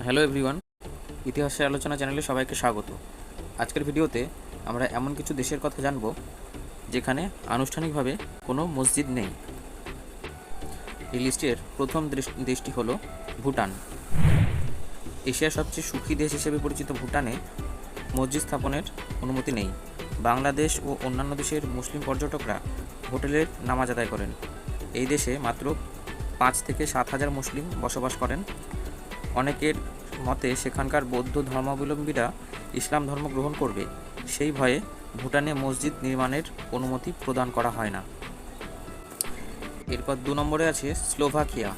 Hello everyone ইতিহাসের আলোচনা চ্যানেলে সবাইকে স্বাগত। আজকের ভিডিওতে আমরা এমন কিছু দেশের কথা জানব, যেখানে আনুষ্ঠানিকভাবে কোনো মসজিদ নেই। এই লিস্টের প্রথম দেশ- দেশটি হলো ভুটান। এশিয়ার সবচেয়ে সুখী দেশ হিসেবে পরিচিত ভুটানে মসজিদ স্থাপনের অনুমতি নেই। বাংলাদেশ ও অন্যান্য দেশের মুসলিম পর্যটকরা হোটেলের নামাজ আদায় করেন। এই দেশে মাত্র পাঁচ থেকে সাত হাজার মুসলিম বসবাস করেন। অনেকের মতে সেখানকার বৌদ্ধ ধর্মাবলম্বীরা ইসলাম ধর্ম গ্রহণ করবে। সেই ভয়ে ভুটানে মসজিদ নির্মাণের অনুমতি প্রদান করা হয় না। এরপর দু নম্বরে আছে স্লোভাকিয়া।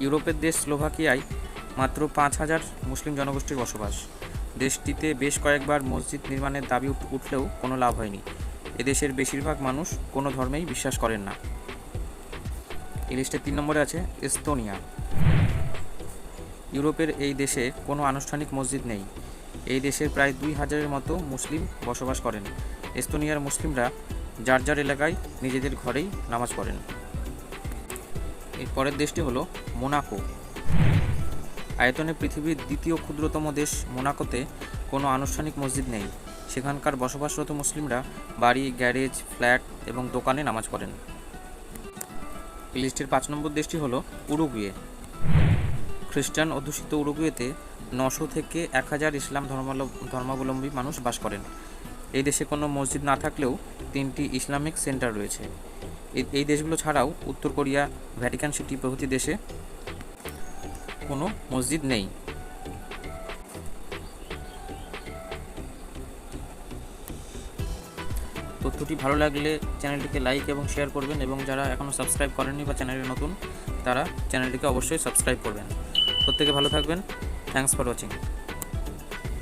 ইউরোপের দেশ স্লোভাকিয়ায় মাত্র পাঁচ হাজার মুসলিম জনগোষ্ঠীর বসবাস। দেশটিতে বেশ কয়েকবার মসজিদ নির্মাণের দাবি উঠ- উঠলেও কোনো লাভ হয়নি। এদেশের বেশিরভাগ মানুষ কোনো ধর্মেই বিশ্বাস করেন না। এই লিস্টের তিন নম্বরে আছে এস্তোনিয়া। ইউরোপের এই দেশে কোনো আনুষ্ঠানিক মসজিদ নেই। এই দেশের প্রায় দুই হাজারের মতো মুসলিম বসবাস করেন। এস্তোনিয়ার মুসলিমরা যার যার এলাকায় নিজেদের ঘরেই নামাজ পড়েন। এর পরের দেশটি হলো মোনাকো। আয়তনে পৃথিবীর দ্বিতীয় ক্ষুদ্রতম দেশ মোনাকোতে কোনো আনুষ্ঠানিক মসজিদ নেই। সেখানকার বসবাসরত মুসলিমরা বাড়ি, গ্যারেজ, ফ্ল্যাট এবং দোকানে নামাজ পড়েন। লিস্টের পাঁচ নম্বর দেশটি হলো উরুগুয়ে। খ্রিস্টান অধ্যুষিত উরুগুয়েতে নশো থেকে এক হাজার ইসলাম ধর্মাবলম্ব মানুষ বাস করেন। এই দেশে কোনো মসজিদ না থাকলেও তিনটি ইসলামিক সেন্টার রয়েছে। এই দেশগুলো ছাড়াও উত্তর কোরিয়া, ভ্যাটিকান সিটি প্রভৃতি দেশে কোনো মসজিদ নেই। তথ্যটি ভালো লাগলে চ্যানেলটিকে লাইক এবং শেয়ার করবেন এবং যারা এখনও সাবস্ক্রাইব করেননি বা চ্যানেলে নতুন, তারা চ্যানেলটিকে অবশ্যই সাবস্ক্রাইব করবেন। প্রত্যেকে ভালো থাকবেন। Thanks for watching.